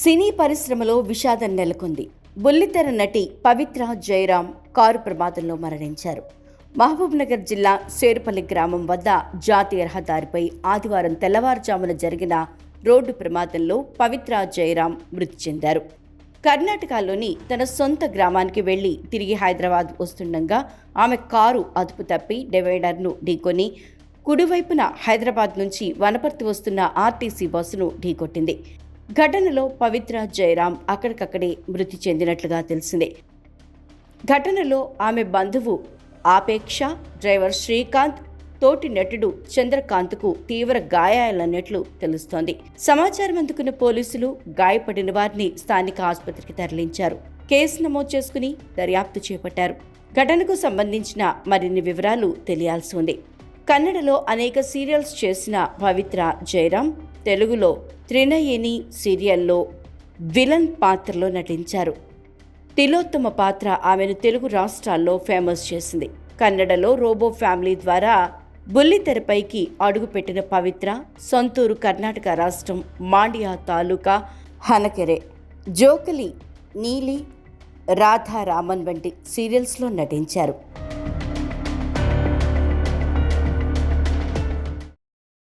సినీ పరిశ్రమలో విషాదం నెలకొంది. బుల్లితెర నటి పవిత్ర జయరాం కారు ప్రమాదంలో మరణించారు. మహబూబ్నగర్ జిల్లా శేరుపల్లి గ్రామం వద్ద జాతీయ రహదారిపై ఆదివారం తెల్లవారుజామున జరిగిన రోడ్డు ప్రమాదంలో పవిత్ర జయరాం మృతి చెందారు. కర్ణాటకలోని తన సొంత గ్రామానికి వెళ్ళి తిరిగి హైదరాబాద్ వస్తుండగా ఆమె కారు అదుపు తప్పి డివైడర్ను ఢీకొని కుడివైపున హైదరాబాద్ నుంచి వనపర్తి వస్తున్న ఆర్టీసీ బస్సును ఢీకొట్టింది. ఘటనలో పవిత్ర జయరాం అక్కడికక్కడే మృతి చెందినట్లుగా తెలిసిందే. ఘటనలో ఆమె బంధువు ఆపేక్ష డ్రైవర్ శ్రీకాంత్ తోటి నటుడు చంద్రకాంత్కు తీవ్ర గాయాలన్నట్లు తెలుస్తోంది. సమాచారం అందుకున్న పోలీసులు గాయపడిన వారిని స్థానిక ఆసుపత్రికి తరలించారు. కేసు నమోదు చేసుకుని దర్యాప్తు చేపట్టారు. ఘటనకు సంబంధించిన మరిన్ని వివరాలు తెలియాల్సి ఉంది. కన్నడలో అనేక సీరియల్స్ చేసిన పవిత్ర జయరాం తెలుగులో త్రినయని సీరియల్లో విలన్ పాత్రలో నటించారు. తిలోత్తమ పాత్ర ఆమెను తెలుగు రాష్ట్రాల్లో ఫేమస్ చేసింది. కన్నడలో రోబో ఫ్యామిలీ ద్వారా బుల్లితెరపైకి అడుగుపెట్టిన పవిత్ర సొంతూరు కర్ణాటక రాష్ట్రం మాండ్యా తాలూకా హనకెరే జోకలి నీలి రాధారామన్ వంటి సీరియల్స్లో నటించారు.